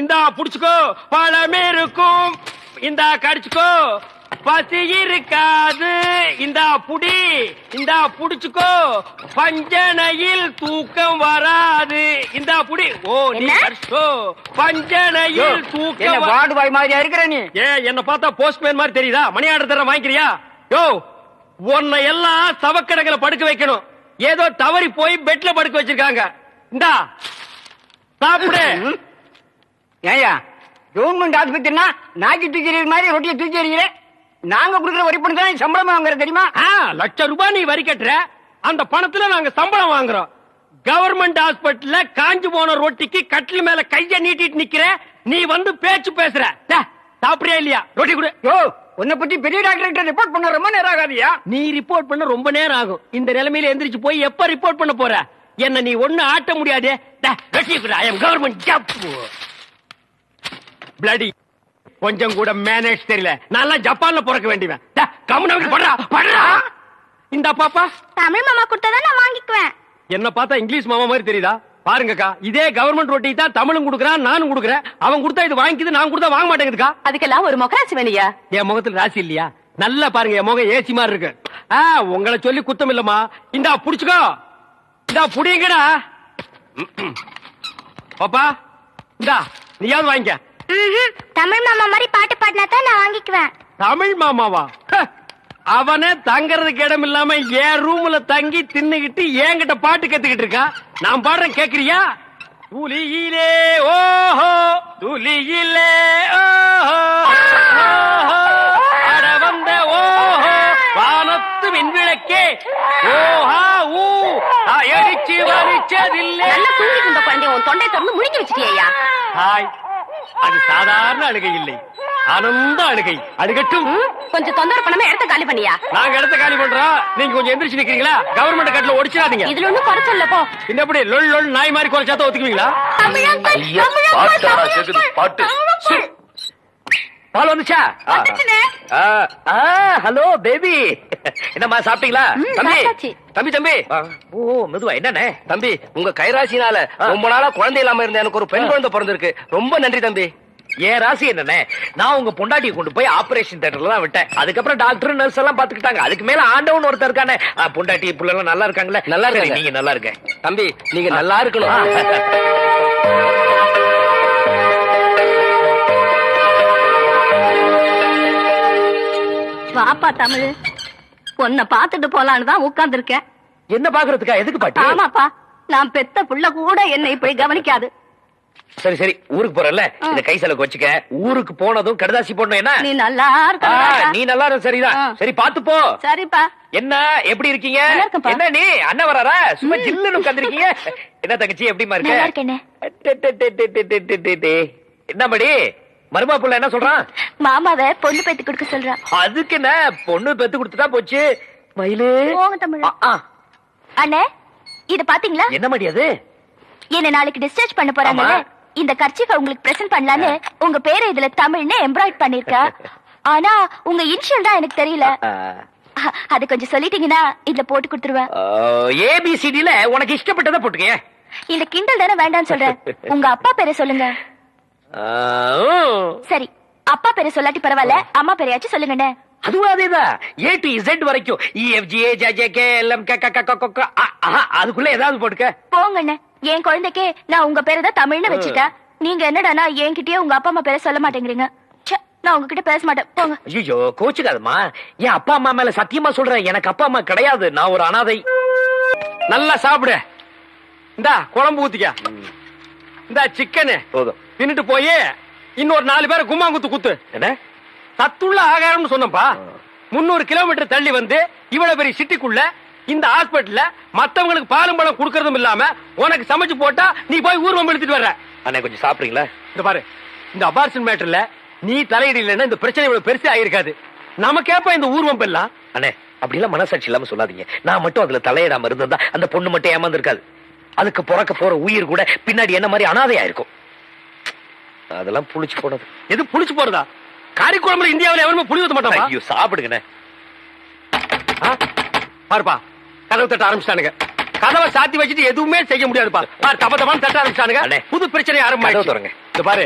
இந்தா புடிச்சுக்கோ பழம் இருக்கும். இந்தா கடிச்சுக்கோ பசி இருக்காது. இந்தா புடி இந்தா புடிச்சுக்கோ பஞ்சனையில் தூக்கம் வராது. இந்தா புடி. ஓ நீ? கடிச்சுக்கோ பஞ்சனையில் தூக்கம் வார்டு பாய் மாதிரியா இருக்கிற நீ? ஏ என்ன பார்த்தா போஸ்ட்மேன் மாதிரி தெரியுதா? மணி ஆர்டர் தர வாங்கிக்கிறியா? யோ உன்னை எல்லாம் சவக்கடங்களை படுக்க வைக்கணும். ஏதோ தவறி போய் பெட்ல படுக்க வச்சிருக்காங்க. இந்தா சாப்பிடு. ஏயா கவர்மெண்ட் ஆஸ்பத்திரினா நாக்கி தூக்கி எறிகிற மாதிரி ரொட்டியை தூக்கி எறிகிற? நாங்க கொடுக்குற வரி பணம் தான் சம்பளம் வாங்குற தெரியுமா? ஆ, லட்ச ரூபாய் நீ வரி கட்டுற. அந்த பணத்துல நாங்க சம்பளம் வாங்குறோம். கவர்மெண்ட் ஹாஸ்பிட்டல்ல காஞ்சு போன ரொட்டிக்கு கட்டில் மேல கைய நீட்டிட்டு நிக்கிற நீ வந்து பேச்சு பேசுற. சாப்பிடுறியா இல்லையா? ரொட்டி கொடு. யோ உன்னை பத்தி பெரிய டாக்டர் ரிப்போர்ட் பண்ண ரொம்ப நேரம் ஆகாதியா? நீ ரிப்போர்ட் பண்ண ரொம்ப நேரம் ஆகும். இந்த நிலைமையில எந்திரிச்சு போய் எப்ப ரிப்போர்ட் பண்ண போற? என்ன நீ ஒண்ணு ஆட்ட முடியாது. கவர்மெண்ட் ஜப் பிளடி கொஞ்சம் கூட மேனேஜ் தெரியல. நான் ஜப்பான்ல பிறக்க வேண்டியவன். வந்து படுறா படுறா. இந்த பாப்பா. தமிழ் மாமா கொடுத்தா நான் வாங்கிக்குவேன். என்ன பார்த்தா இங்கிலீஷ் மாமா மாதிரி தெரியுதா? பாருங்கக்கா இதே கவர்மெண்ட் ரொட்டி தான் தமிழும் கொடுக்குறான் நானும் கொடுக்குறேன். அவன் கொடுத்தா இது வாங்கிக்குது நான் கொடுத்தா வாங்க மாட்டேங்குதுக்கா. அதுக்கெல்லாம் ஒரு மொகராசி வேலையா என் முகத்துல ராசி இல்லையா? நல்லா பாருங்க என் முகம் ஏசி மாதிரி இருக்கு. உங்களை சொல்லி குத்தம் இல்லம்மா. இந்தா புடிச்சுக்கோ. இந்தா புடிங்கடா. பாப்பா இந்தா நீயாவது வாங்கிக்க. தமிழ் மாமா மாதிரி பாட்டு பாடினா தான் நான் வாங்கிக்குவேன். தமிழ் மாமாவா? அவனே தங்கறதுக்கு இடம் இல்லாம என் ரூம்ல தங்கி தின்னுகிட்டு என்கிட்ட பாட்டு கத்துக்கிட்டு இருக்கான் நான் பாடுறேன் கேக்குறியா? துளியிலே ஓஹோ துளியிலே ஓஹோ அட வந்த ஓஹோ வானத்து விண்விளக்கே. ஓஹா ஊ அடிச்சு வலிச்சதில்லை. நல்லா தூங்கிட்டு இருந்த குழந்தைய உன் தொண்டை திறந்து முழுங்கி வச்சிட்டியா ஹாய். அது சாதாரண அழுகை இல்லை. ஆனந்த அழுகை. அழுகட்டும் கொஞ்சம் தொந்தரவு பண்ணாம இடத்த காலி பண்ணியா? நாங்க இடத்த காலி பண்றோம். நீங்க கொஞ்சம் எந்திரிச்சு நிக்கிறீங்களா? கவர்மெண்ட் கட்டில ஒடிச்சிடாதீங்க. இதுல ஒண்ணும் குறைச்சல போ. இந்த எப்படி லொல் லொல் நாய் மாதிரி குறைச்சாத்த ஒத்துக்குவீங்களா? பாட்டு. பால் வந்துச்சா. Hello baby. என்னம்மா சாப்பிட்டீங்களா? தம்பி. தம்பி தம்பி. ஓ மெதுவா என்னண்ணே? தம்பி உங்க கைராசினால ரொம்ப நாளா குழந்தை இல்லாம இருந்த எனக்கு ஒரு பெண் குழந்தை பிறந்திருக்கு. ரொம்ப நன்றி தம்பி. ஏன் ராசி என்னண்ணே? நான் உங்க பொண்டாட்டியை கொண்டு போய் ஆபரேஷன் தியேட்டர்ல தான் விட்டேன். அதுக்கப்புறம் டாக்டர் நர்ஸ் எல்லாம் பாத்துக்கிட்டாங்க அதுக்கு மேல ஆண்டவன் ஒருத்தர் இருக்கானே. பொண்டாட்டி புள்ள எல்லாம் நல்லா இருக்காங்களே? நல்லா இருக்காங்க. நீங்க நல்லா இருக்க தம்பி நீங்க நல்லா இருக்கணும். வாப்பா தமிழ். உன்னை பாத்துட்டு போலான்னு தான் உட்கார்ந்து இருக்கேன் என்ன பாக்குறதுக்கா எதுக்கு பாட்டு? ஆமாப்பா நான் பெத்த புள்ள கூட என்னை இப்படி கவனிக்காது. சரி சரி ஊருக்கு போறல இந்த கை செலவுக்கு வச்சுக்க. ஊருக்கு போனதும் கடுதாசி போடணும் என்ன? நீ நல்லா இருக்க நீ நல்லா இருக்க சரிதான் சரி பாத்து போ. சரிப்பா. என்ன எப்படி இருக்கீங்க? என்ன நீ அண்ணன் வராரா? சும்மா ஜில்லுன்னு உட்கார்ந்துருக்கீங்க. என்ன தங்கச்சி எப்படிமா இருக்க? என்ன மடி மருமா புள்ள என்ன சொல்றான் மாமாவை பொண்ணு பேத்து கொடுக்க சொல்றா. அதுக்கு என்ன? பொண்ணு பெத்து கொடுத்துட்டா போச்சு. மயிலு. போங்க தமிழ். அண்ணே இது பாத்தீங்களா? என்ன மடி அது? என்ன நாளைக்கு டிஸ்சார்ஜ் பண்ண போறாங்கல்ல. ஆமா. இந்த கர்ச்சீஃபை உங்களுக்கு பிரசன்ட் பண்ணலான்னு உங்க பேரை இதுல தமிழ்னு எம்ப்ராய்ட் பண்ணிருக்கா ஆனா உங்க இனிஷியல் தான் எனக்கு தெரியல. அது கொஞ்சம் சொல்லிட்டீங்கன்னா இதுல போட்டு கொடுத்துருவேன். ஏபிசிடில உனக்கு இஷ்டப்பட்டதை போட்டுக்க இந்த கிண்டல் தானே வேண்டாம்னு சொல்றேன். உங்க அப்பா பேரை சொல்லுங்க. சரி அப்பா பேரை சொல்லாட்டி பரவாயில்ல அம்மா பேரையாச்சும் சொல்லுங்கண்ணே. அதுவும் அதேதான். ஏ டு இசட் வரைக்கும். E, E F G A J J K L M க க க க க க அ, அ, அதுக்குள்ள ஏதாவது போட்டுக்க. போங்கண்ணே. என் குழந்தைக்கே நான் உங்க பேரை தான் தமிழ்னு வச்சுட்டேன். நீங்க என்னடானா என்கிட்டயே உங்க அப்பா அம்மா பேரை சொல்ல மாட்டேங்கிறீங்க? நான் உங்ககிட்ட பேச மாட்டேன். போங்க. ஐயோ கோச்சுக்காதம்மா. என் அப்பா அம்மா மேல சத்தியமா சொல்றேன். எனக்கு அப்பா அம்மா கிடையாது. நான் ஒரு அனாதை. நல்லா சாப்பிடு. இந்தா குழம்பு ஊத்திக்க. இந்தா சிக்கனு. போதும். தின்னுட்டு போய் இன்னொரு நாலு பேரை கும்மாங்குத்து குத்து. என்ன? சத்துள்ள ஆகாரம்னு சொன்னப்பா முன்னூறு கிலோமீட்டர் தள்ளி வந்து இவ்வளவு பெரிய சிட்டிக்குள்ள இந்த ஹாஸ்பிட்டல்ல மத்தவங்களுக்கு பாலும் பழம் கொடுக்கறதும் இல்லாம உனக்கு சமைச்சு போட்டா நீ போய் ஊர்வம் எடுத்துட்டு வர்ற. அண்ணே கொஞ்சம் சாப்பிடுறீங்களா? இந்த பாரு இந்த அபார்ஷன் மேட்டர்ல நீ தலையிடலைன்னா இந்த பிரச்சனை இவ்வளவு பெருசா ஆயிருக்காது. நமக்கேப்ப இந்த ஊர்வம் எல்லாம். அண்ணே அப்படிலாம் மனசாட்சி இல்லாம சொல்லாதீங்க. நான் மட்டும் அதுல தலையிடாம இருந்திருந்தா அந்த பொண்ணு மட்டும் ஏமாந்துருக்காது. அதுக்கு பிறக்க போற உயிர் கூட பின்னாடி என்ன மாதிரி அனாதையா இருக்கும். அதெல்லாம் புளிச்சு போனது எது புளிச்சு போறதா காரிக்குழம்புல இந்தியாவுல எவனுமே புளி ஊத்த மாட்டான் ஐயோ சாப்பிடுங்கண்ணே பாருப்பா கதவு தட்ட ஆரம்பிச்சிட்டானுங்க கதவை சாத்தி வச்சுட்டு எதுவுமே செய்ய முடியாதுப்பா பாரு தப்ப தப்பான்னு தட்ட ஆரம்பிச்சிட்டானுங்க. புது பிரச்சனை ஆரம்பிச்சு பாரு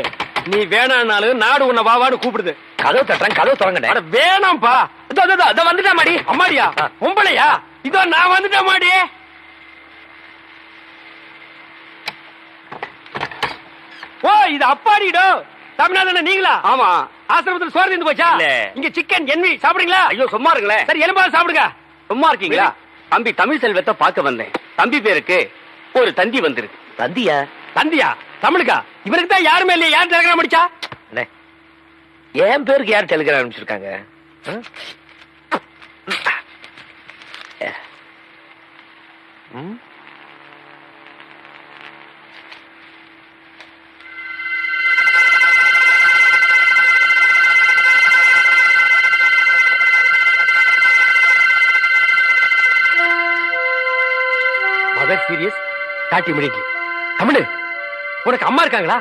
நீ வேணாம்னாலும் நாடு உன்னை வாவான்னு கூப்பிடுது கதவு தட்டுறேன் கதவு அட வேணாம்ப்பா இதோ, இதோ வந்துட்டேன் மாடி அம்மாடியா ஆ. பொம்பளையா இதோ நான் வந்துட்டேன் மாடி ஓ இது அப்பாடிடோ தமிழ்நாடு நீங்களா? ஆமா. ஆசிரமத்தில் சோறு இருந்து போச்சா. இங்க சிக்கன் என்வி சாப்பிடுறீங்களா? ஐயோ சும்மா இருங்களேன். சரி எலும்பாவது சாப்பிடுங்க. சும்மா இருக்கீங்களா? தம்பி தமிழ் செல்வத்தை பார்க்க வந்தேன். தம்பி பேருக்கு ஒரு தந்தி வந்திருக்கு. தந்தியா? தந்தியா? தமிழுக்கா? இவருக்கு தான் யாருமே இல்லையா. யார் டெலகிராம் அடிச்சா என் பேருக்கு யார் டெலிகிராம் அனுப்பிச்சிருக்காங்க? ம்? மதர் சீரியஸ் காட்டி முடிக்கி தமிழு உனக்கு அம்மா இருக்காங்களா?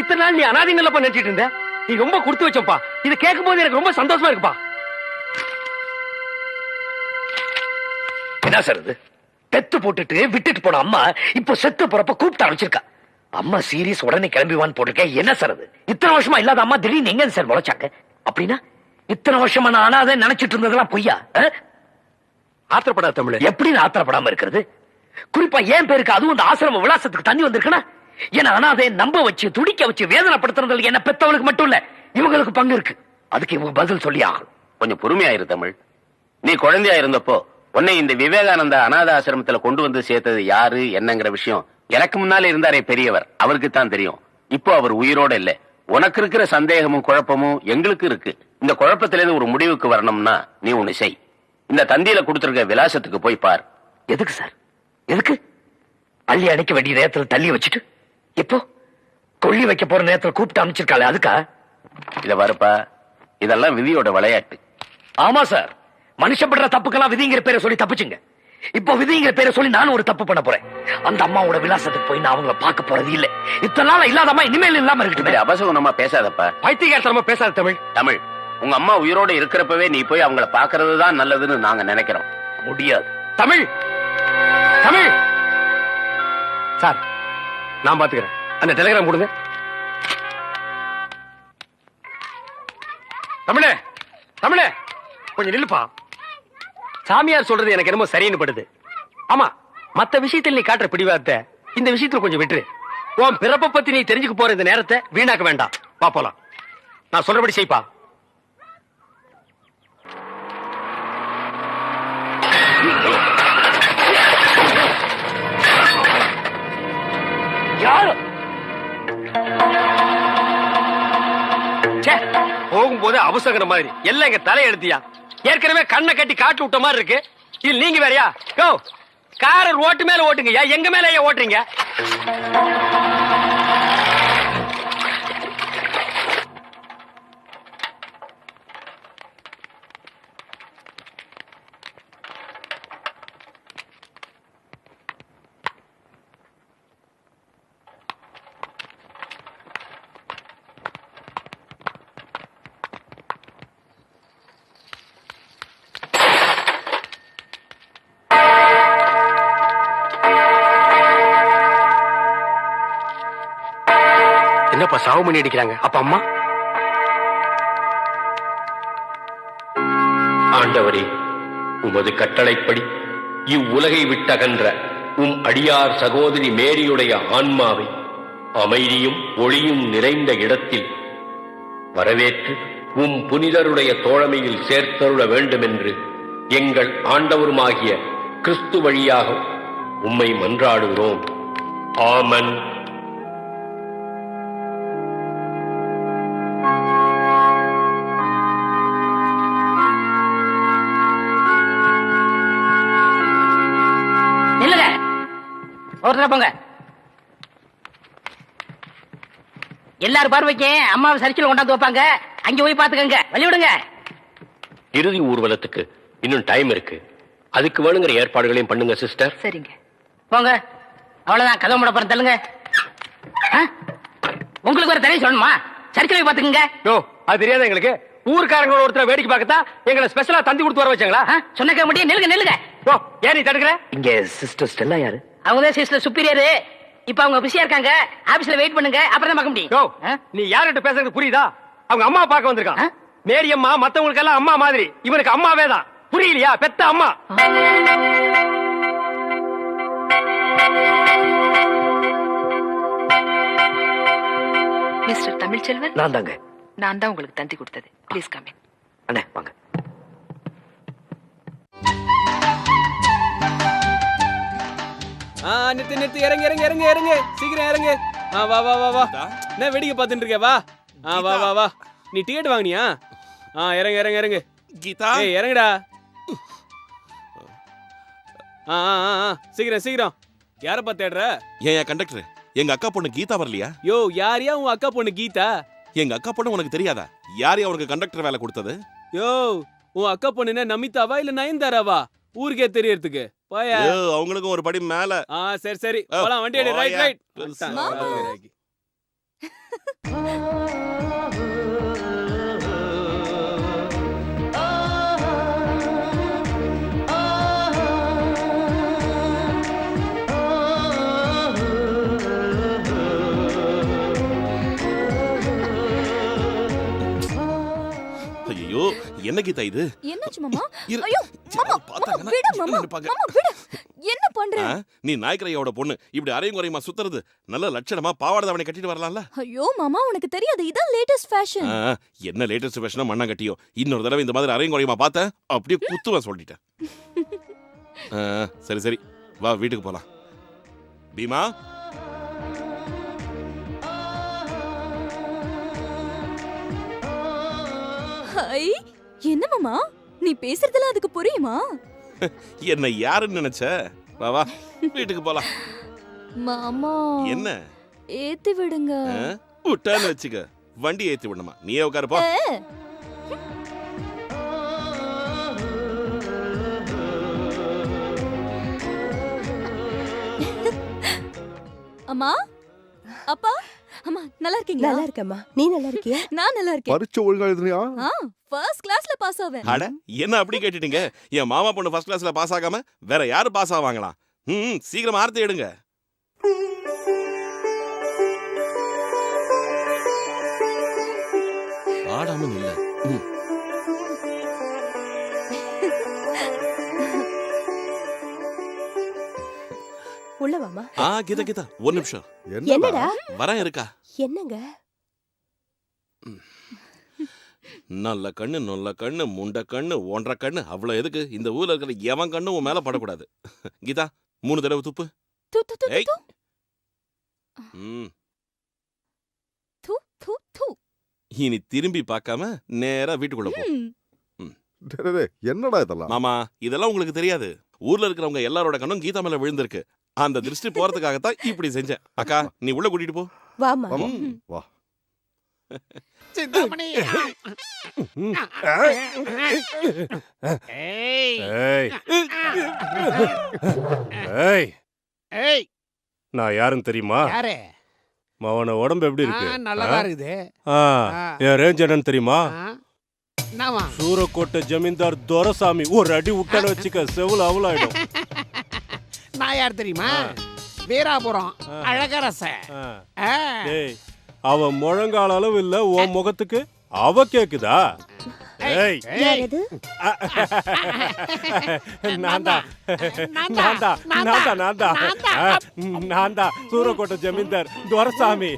இத்தனை நாள் நீ அனாதைங்களப்ப நினைச்சிட்டு இருந்த? நீ ரொம்ப கொடுத்து வச்சப்பா இதை கேட்கும் போது எனக்கு ரொம்ப சந்தோஷமா இருக்குப்பா. என்ன சார் இது? பெத்து போட்டுட்டு விட்டுட்டு போன அம்மா இப்போ செத்து போறப்ப கூப்பிட்டு அனுப்பிச்சிருக்கா. அம்மா சீரியஸ் உடனே கிளம்பிவான்னு போட்டிருக்கேன் என்ன சார் அது? இத்தனை வருஷமா இல்லாத அம்மா திடீர்னு எங்க சார் முளைச்சாங்க? அப்படின்னா? இத்தனை வருஷமா நான் அனாதை நினைச்சிட்டு இருந்ததெல்லாம் பொய்யா? ஆத்திரப்படாத தமிழ். எப்படி ஆத்திரப்படாம இருக்கிறது? குறிப்பா ஏன் பேருக்கு அதுவும் அந்த ஆசிரம விலாசத்துக்கு தண்ணி வந்திருக்குன்னா ஏன்னா அனாதை நம்ப வச்சு துடிக்க வச்சு வேதனைப்படுத்துறதுல என்ன பெத்தவளுக்கு மட்டும் இல்ல இவங்களுக்கு பங்கு இருக்கு. அதுக்கு இவங்க பதில் சொல்லி ஆகணும். கொஞ்சம் பொறுமையா இரு தமிழ். நீ குழந்தையா இருந்தப்போ உன்னை இந்த விவேகானந்த அநாத ஆசிரமத்துல கொண்டு வந்து சேர்த்தது யாரு என்னங்கிற விஷயம் எனக்கு முன்னால இருந்தாரே பெரியவர். அவருக்கு தான் தெரியும். இப்போ அவர் உயிரோட இல்ல. உனக்கு இருக்கிற சந்தேகமும் குழப்பமும் எங்களுக்கு இருக்கு. இந்த குழப்பத்துல இருந்து ஒரு முடிவுக்கு வரணும்னா நீ ஒண்ணு செய். இந்த தந்தியில கொடுத்திருக்க விலாசத்துக்கு போய் பார். எதுக்கு சார்? எதுக்கு? அள்ளி அடைக்க வேண்டிய நேரத்துல தள்ளி வச்சுட்டு? இப்போ கொள்ளி வைக்க போற நேரத்துல கூப்பிட்டு அனுப்பிச்சிருக்காளே அதுக்கா? இத வரப்பா இதெல்லாம் விதியோட விளையாட்டு. ஆமா சார். மனுஷப்படுற தப்புக்கெல்லாம் விதிங்கிற பேரை சொல்லி தப்புச்சுங்க. இப்போ விதிங்கிற பேரை சொல்லி நானும் ஒரு தப்பு பண்ண போறேன். அந்த அம்மாவோட விலாசத்துக்கு போய் நான் அவங்கள பார்க்க போறது இல்ல. இத்தனை நாள் இல்லாத அம்மா இனிமேல் இல்லாம இருக்கட்டும். அபசகுணமா பேசாதப்பா. பைத்தியகாரத்தனமா பேசாத தமிழ். தமிழ் உங்க அம்மா உயிரோட இருக்கிறப்பவே நீ போய் அவங்கள பாக்குறது தான் நல்லதுன்னு நாங்க நினைக்கிறோம். முடியாது. தமிழ்! தமிழ்! சார் நான் பாத்துக்கிறேன். அந்த டெலிகிராம் கொடுங்க. தமிழே தமிழே கொஞ்சம் நில்லுப்பா. சாமியார் சொல்றது எனக்கு என்னமோ சரின்னு படுது. ஆமா மத்த விஷயத்தில் நீ காட்டுற பிடிவாத இந்த விஷயத்துல கொஞ்சம் விட்டுரு. உன் பிறப்பை பத்தி நீ தெரிஞ்சுக்க போற இந்த நேரத்தை வீணாக்க வேண்டாம். பா போலாம். நான் சொல்றபடி செய்ப்பா. யாரு? ச்சே, போகும்போது அவசகர மாதிரி. எல்லாம் எங்க தலையெடுத்தியா ஏற்கனவே கண்ணை கட்டி காட்டு விட்ட மாதிரி இருக்கு. இது நீங்க வேறயா? கோ காரர் ஓட்டு மேல ஓட்டுங்கய்யா எங்க மேல ஏன் ஓட்டுறீங்க? என்னப்பா சாவு பண்ணி அடிக்கிறாங்க. அப்ப அம்மா? ஆண்டவரே உமது கட்டளைப்படி இவ்வுலகை விட்டகன்ற உம் அடியார் சகோதரி மேரியுடைய ஆன்மாவை அமைதியும் ஒளியும் நிறைந்த இடத்தில் வரவேற்று உம் புனிதருடைய தோழமையில் சேர்த்தருள வேண்டுமென்று எங்கள் ஆண்டவருமாகிய கிறிஸ்து வழியாக உம்மை மன்றாடுகிறோம். ஆமன். எல்லாரும் பார்வைக்கு. அம்மாவை சரிச்சில் கொண்டாந்து வைப்பாங்க. அங்க போய் பாத்துக்கங்க வழி விடுங்க இறுதி ஊர்வலத்துக்கு இன்னும் டைம் இருக்கு. அதுக்கு வேணுங்கிற ஏற்பாடுகளையும் பண்ணுங்க சிஸ்டர் சரிங்க. போங்க. அவ்வளவுதான். கதவு முட போற தள்ளுங்க. ஆ? உங்களுக்கு ஒரு தனி சொல்லணுமா? சரிக்கலை பாத்துக்கங்க யோ அது தெரியாத எங்களுக்கு? ஊர்க்காரங்களோட ஒருத்தர் வேடிக்கை பார்க்கத்தான் எங்களை ஸ்பெஷலா தந்தி கொடுத்து வர வச்சாங்களா? ஆ? சொன்ன கேட்க முடியும் நில்லுங்க நில்லுங்க. யோ ஏன் நீ தடுக்கிற? இங்க சிஸ்டர் ஸ்டெல்லா யாரு? அவங்க தான் சிஸ்டர் சுப்பீரியரு இப்ப அவங்க பிஸியா இருக்காங்க. ஆபீஸ்ல வெயிட் பண்ணுங்க. அப்புறம் தான் பார்க்க முடியும்? நீ யார்கிட்ட பேசுறது புரியுதா? அவங்க அம்மா பார்க்க வந்திருக்கான்? மேரி அம்மா மத்தவங்களுக்கு எல்லாம் அம்மா மாதிரி. இவனுக்கு அம்மாவே தான். புரியலையா? பெத்த அம்மா. மிஸ்டர் தமிழ்ச்செல்வன்? நான் தாங்க. நான் தான் உங்களுக்கு தந்தி கொடுத்தது. ப்ளீஸ் கம் இன் அண்ணே வாங்க. நிறுத்து நிறுத்து. இறங்கு இறங்கு இறங்கு இறங்கு. சீக்கிரம் இறங்கு. ஆ வா வா வா வா. என்ன வேடிக்கை பார்த்துட்டு இருக்க? வா. ஆ வா வா வா. நீ டிக்கெட் வாங்கினியா? ஆ இறங்கு இறங்கு இறங்கு. கீதா. ஏய் இறங்குடா. ஆ ஆ ஆ, சீக்கிரம் சீக்கிரம். யாரை பார்த்து தேடுற? ஏன் கண்டக்டர் எங்க அக்கா பொண்ணு கீதா வரலையா? யோ யாரையா உன் அக்கா பொண்ணு கீதா? எங்க அக்கா பொண்ணு உனக்கு தெரியாதா? யார் அவனுக்கு கண்டக்டர் வேலை கொடுத்தது? யோ உன் அக்கா பொண்ணு என்ன நமிதாவா இல்ல நயன்தாராவா? ஊருக்கே தெரியறதுக்கு. போயா? அவங்களுக்கும் ஒரு படி மேல. ஆ சரி சரி. போலாம் வண்டி எடு ரைட். ரைட். ஐயோ என்ன கீதா இது? என்னாச்சு மாமா? இரு. ஐயோ சரி, மாமா. பார்த்தாங்கன்னா மாமா விடு மாமா. இருப்பாங்க. மாமா விடு. என்ன பண்ற? ஆ, நீ நாய்க்கரையோட பொண்ணு. இப்படி அரையும் குறையுமா சுத்துறது. நல்ல லட்சணமா பாவாடை தாவணி கட்டிட்டு வரலாம்ல. ஐயோ மாமா உனக்கு தெரியாது. இதான் லேட்டஸ்ட் ஃபேஷன் ஆ, என்ன லேட்டஸ்ட் ஃபேஷனா மண்ணா கட்டியோ? இன்னொரு தடவை இந்த மாதிரி அரையும் குறையுமா பார்த்தேன் அப்படியே குத்துவேன் சொல்லிட்டேன். ஆ, சரி சரி. வா வீட்டுக்கு போலாம். பீமா? ஹை என்ன மாமா? நீ பேசுறதெல்லாம் அதுக்கு புரியுமா? என்ன யாருன்னு நினைச்ச? வா வா வீட்டுக்கு போலாம். மாமா. என்ன? ஏத்தி விடுங்க? விட்டான்னு வச்சுக்க. வண்டி ஏத்தி விடணுமா? நீயே உட்காரு போ. அம்மா? அப்பா? அம்மா நல்லா இருக்கீங்களா? நல்லா இருக்கேம்மா. நீ நல்லா இருக்கியா? நான் நல்லா இருக்கேன். பரீட்சை ஒழுங்கா எழுதுனியா? ஆ ஃபர்ஸ்ட் கிளாஸ்ல பாஸ் ஆவேன். அட என்ன அப்படி கேட்டுட்டீங்க? என் மாமா பொண்ணு ஃபர்ஸ்ட் கிளாஸ்ல பாஸ் ஆகாம வேற யாரு பாஸ் ஆவாங்களாம் ம் சீக்கிரம் ஆர்த்தி எடுங்க. ஆடாம நில்ல. ம். உள்ள வாமா ஆ கீதா கீதா ஒரு நிமிஷம். என்னடா? வரேன் இருக்கா? என்னங்க? நல்ல கண்ணு நல்ல கண்ணு முண்ட கண்ணு ஒன்றரை கண்ணு. அவ்வளவு எதுக்கு? இந்த ஊர்ல இருக்கிற எவன் கண்ணும் உன் மேல படக்கூடாது. கீதா மூணு தடவை துப்பு. து து து ஏய். து. ம். து து து. இனி திரும்பி பார்க்காம நேரா வீட்டுக்குள்ள போ. ம். டேய், டேய், என்னடா இதெல்லாம்? மாமா இதெல்லாம் உங்களுக்கு தெரியாது. ஊர்ல இருக்கிறவங்க எல்லாரோட கண்ணும் கீதா மேல விழுந்திருக்கு. அந்த திருஷ்டி போறதுக்காகத்தான் இப்படி செஞ்சேன். அக்கா நீ உள்ள கூட்டிட்டு போ. வாமா வாமா ம். வா. சிந்தாமணி. ஏய். ஏய். ஏய். ஏய். நான் யாருன்னு தெரியுமா? யாரு? அவன உடம்பு எப்படி ஆ, இருக்கு நல்லதா இருக்குது. ஆ, ஆ. என் ரேஞ்ச் என்னன்னு தெரியுமா? ஆ. என்னவா சூரக்கோட்டை ஜமீன்தார் துரசாமி ஒரு அடி விட்டான்னு வச்சுக்க செவுல அவலாயிடும் நான் யார் தெரியுமா வீராபுரம் அழகரச. அவ முழங்கால அளவு இல்ல உன் முகத்துக்கு அவ கேக்குதா? சூரக்கோட்டை ஜமீன்தார் துரசாமி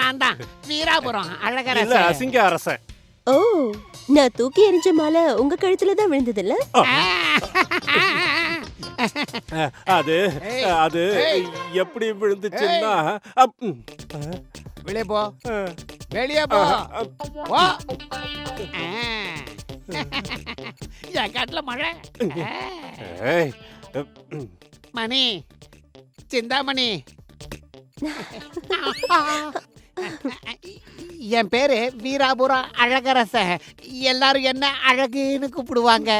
நான் தான். வீராபுரம் இல்ல அழகரச. அசிங்க அரசன். ஓ நான் தூக்கி எறிஞ்ச மாலை உங்க கழுத்துல தான் விழுந்தது அது ஏய், அது ஏய். எப்படி விழுந்துச்சுன்னா வெளியே போ. வெளியே போ. போ. என் காட்டுல மழை. மணி சிந்தாமணி. என் பேரு வீராபுரம் அழகரச எல்லாரும் என்ன அழகுன்னு கூப்பிடுவாங்க?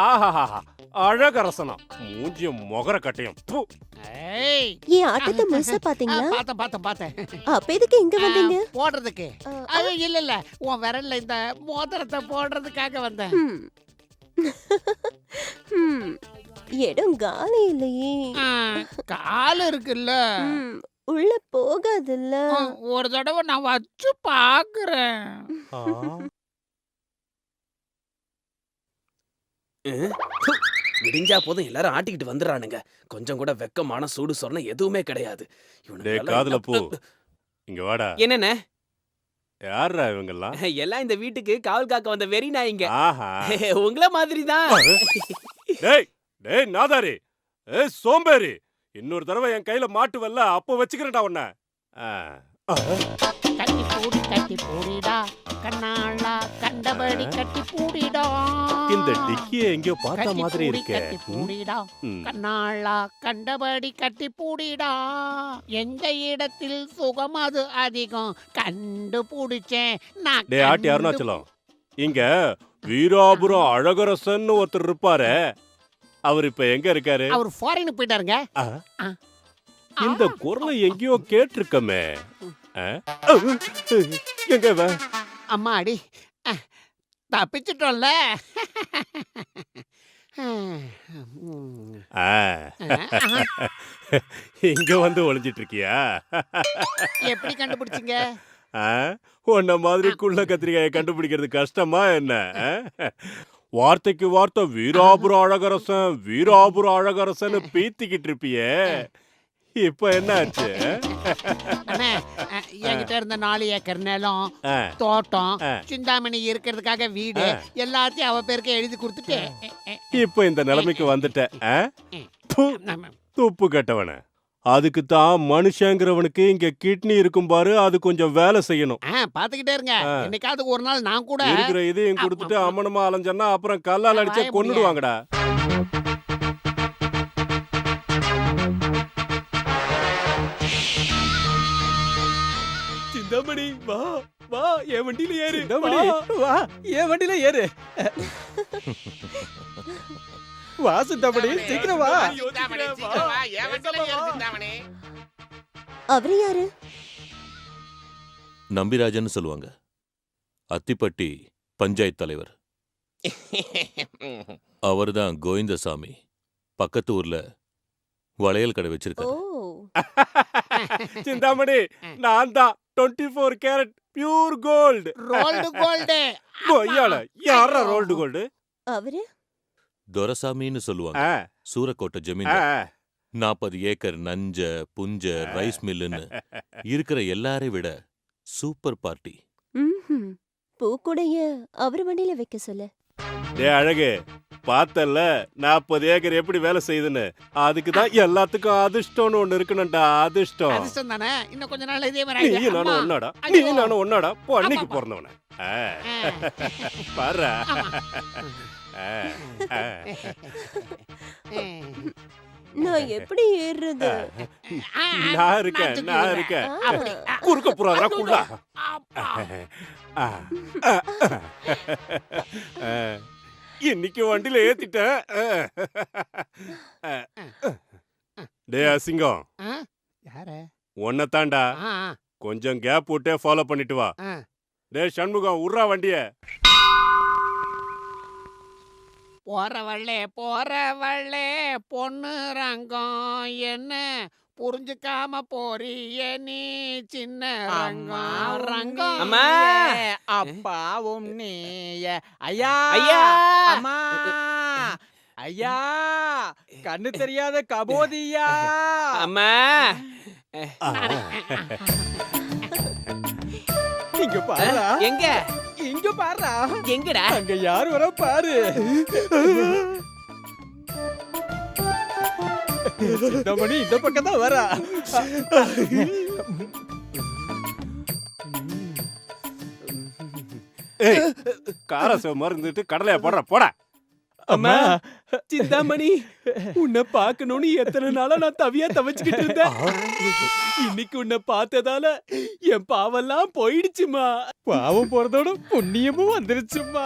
ஆஹாஹாஹா, அழகரசனா. மூஞ்சிய முகர கட்டையும். ஏய், ஆட்டத்தை முழுசா பாத்தீங்களா? பார்த்தேன் பார்த்தேன் பார்த்தேன் அப்ப எதுக்கு இங்க வந்தீங்க? போடுறதுக்கு. அது இல்ல இல்ல. உன் விரல்ல இந்த மோதிரத்தை போடுறதுக்காக வந்தேன். இடம் காலி இல்லையே. கால் இருக்குல்ல. உள்ள போகாதுல்ல? ஒரு தடவை நான் வச்சு பாக்குறேன். விடிஞ்சா போதும் எல்லாரும் ஆட்டிக்கிட்டு வந்துடுறானுங்க. கொஞ்சம் கூட வெக்கமான சூடு சொன்ன எதுவுமே கிடையாது. இவனுங்க டேய் எல்லாம் காதுல பூ. இங்க வாடா. என்னண்ணே யாரா இவங்கெல்லாம்? எல்லாம் இந்த வீட்டுக்கு காவல் காக்க வந்த வெறி நாய்ங்க. ஆஹா. உங்கள மாதிரி தான் டேய் டேய் நாதாரி. ஏய் சோம்பேறி. இன்னொரு தடவை என் கையில மாட்டுவல்ல அப்போ வச்சுக்கிறேன்டா உன்னை. கட்டி பூடி கட்டி பூடிடா. கண்ணாளா கண்டபடி கட்டி பூடிடா. இந்த டிக்கிய எங்கேயோ பார்த்த மாதிரி இருக்கே. கட்டி பூடிடா. கண்ணாளா கண்டபடி கட்டி பூடிடா. எந்த இடத்தில் சுகம் அது அதிகம். கண்டுபிடிச்சேன். நான் டேய் ஆட்டி கண்டு- அருணாச்சலம். இங்க வீராபுரம் அழகரசன் ஒருத்தர் இருப்பாரே. அவர் இப்ப எங்க இருக்காரு அவர் ஃபாரினுக்கு போயிட்டாருங்க. இந்த குரலை எங்கேயோ கேட்டிருக்கமே? எங்க? அம்மா அடி தப்பிச்சிட்டோம்ல ஆ. இங்க வந்து ஒளிஞ்சிட்டு இருக்கியா எப்படி கண்டுபிடிச்சீங்க? உன்ன மாதிரி குள்ள கத்திரிக்காயை கண்டுபிடிக்கிறது கஷ்டமா என்ன? வார்த்தைக்கு வார்த்தை வீராபுர அழகரசன் வீராபுர அழகரசன் பீத்திக்கிட்டு இருப்பியே. இப்ப என்ன ஆச்சு என்கிட்ட இருந்த நாலு ஏக்கர் நிலம் தோட்டம். சிந்தாமணி இருக்கிறதுக்காக வீடு. எல்லாத்தையும் அவ பேருக்கு எழுதி கொடுத்துட்டு இப்ப இந்த நிலைமைக்கு வந்துட்ட துப்பு கட்டவன. அதுக்கு தான் மனுஷங்கிறவனுக்கு இங்க கிட்னி இருக்கும் பாரு அது கொஞ்சம் வேலை செய்யணும். பாத்துக்கிட்டே இருங்க. என்னைக்காவது ஒரு நாள் நான் கூட இருக்கிற இதையும் கொடுத்துட்டு ஆமா. அம்மனமா அலைஞ்சன்னா அப்புறம் கல்லால் அடிச்சா கொன்னுடுவாங்கடா. சிந்தாமணி வா வா என் வண்டியில ஏறு. சிந்தாமணி, வா என் வண்டியில ஏறு. வா சிந்தாமணி சீக்கிரம் வா. அவரு யாரு? நம்பிராஜன் சொல்லுவாங்க. அத்திப்பட்டி பஞ்சாயத்து தலைவர். அவர்தான் கோவிந்தசாமி. பக்கத்து ஊர்ல வளையல் கடை வச்சிருக்காரு. சிந்தாமணி நான் தான் twenty four carat pure gold rolled gold யாரா ரோல்டு கோல்டு அவரு? துரசாமின்னு சொல்லுவாங்க. சூரக்கோட்டை ஜமீன் நாற்பது ஏக்கர் நஞ்ச புஞ்ச ரைஸ் மில்லுன்னு இருக்கிற எல்லாரை விட சூப்பர் பார்ட்டி. பூக்கூடைய அவர் வண்டியில வைக்க சொல்லு. டே அழகு பார்த்தல்ல நாற்பது ஏக்கர் எப்படி வேலை செய்யுதுன்னு? அதுக்கு தான் எல்லாத்துக்கும் அதிர்ஷ்டம்னு ஒண்ணு இருக்கணும்டா அதிர்ஷ்டம். அதிர்ஷ்டம் தானே? இன்னும் கொஞ்ச நாள் இதே மாதிரி நீ. நானும். ஒன்னாடா நீ. நானும் ஒன்னாடா போ அன்னைக்கு ஆமா. பிறந்தவன. பாரு. நான் எப்படி ஏறுறது? நான் இருக்கேன் நான் இருக்கேன். குறுக்க புறாதரா குள்ளா. இன்னைக்கு வண்டியில ஏத்திட்டேன். டே அசிங்கம். உன்னை தாண்டா. கொஞ்சம் கேப் விட்டே ஃபாலோ பண்ணிட்டு வா. டே சண்முகம் உர்றா வண்டிய. போறவள்ளே போறவள்ளே பொண்ணு ரங்கம் என்ன? புரிஞ்சுக்காம போறிய நீ சின்ன ரங்கம் ரங்கம் அப்பாவும் நீய ஐயா ஐயா. அம்மா! ஐயா! கண்ணு தெரியாத கபோதியா! அம்மா! இங்க பாரு எங்க? இங்க பாரு எங்கடா? அங்க யார் வர பாரு. சிந்தாமணி இந்த பக்கம் தான் வரா காரச மருந்துட்டு கடலைய போடுற போடா. அம்மா சிந்தாமணி உன்னை பார்க்கணும்னு எத்தனை நாளா நான் தவியா தவிச்சுக்கிட்டு இருந்தேன். இன்னைக்கு உன்னை பார்த்ததால என் பாவெல்லாம் போயிடுச்சுமா. பாவம் போறதோட புண்ணியமும் வந்துருச்சுமா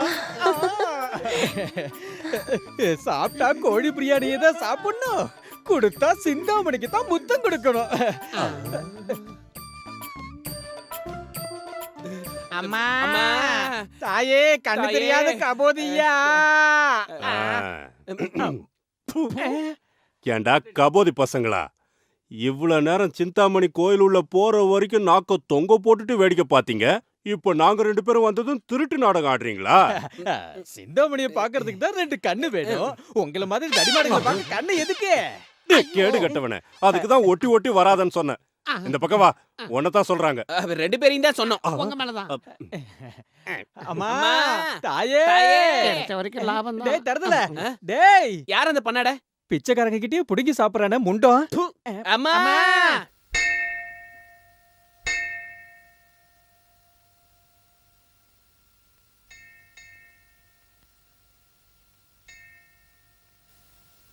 சாப்பிட்டா கோழி பிரியாணியை தான் சாப்பிடணும். கொடுத்தா சிந்தாமணிக்கு தான் முத்தம் கொடுக்கணும். அம்மா. அம்மா. தாயே கண்ணு. தெரியாத கபோதியா. ஏண்டா கபோதி பசங்களா? இவ்வளவு நேரம் சிந்தாமணி கோயில் உள்ள போற வரைக்கும் நாக்க தொங்க போட்டுட்டு வேடிக்கை பாத்தீங்க. இப்ப நாங்க ரெண்டு பேரும் வந்ததும் திருட்டு நாடகம் ஆடுறீங்களா? சிந்தாமணியை பாக்குறதுக்கு தான் ரெண்டு கண்ணு வேணும். உங்களை மாதிரி தடிமாடுகளை பார்க்க கண்ணு எதுக்கு? கேடு கட்டவனே. அதுக்கு தான் ஒட்டி ஒட்டி வராதன்னு சொன்னேன். இந்த பக்கம் வா. உன்னதான் சொல்றாங்க. ரெண்டு பேரையும் தான் சொன்னோம். உங்க மேலதான் அம்மா தாயே. வரைக்கும் லாபம் டேய் தரதுல டேய். யார் அந்த பண்ணாட? பிச்சைக்காரங்க கிட்டயே புடுங்கி சாப்பிடறானே முண்டம். அம்மா.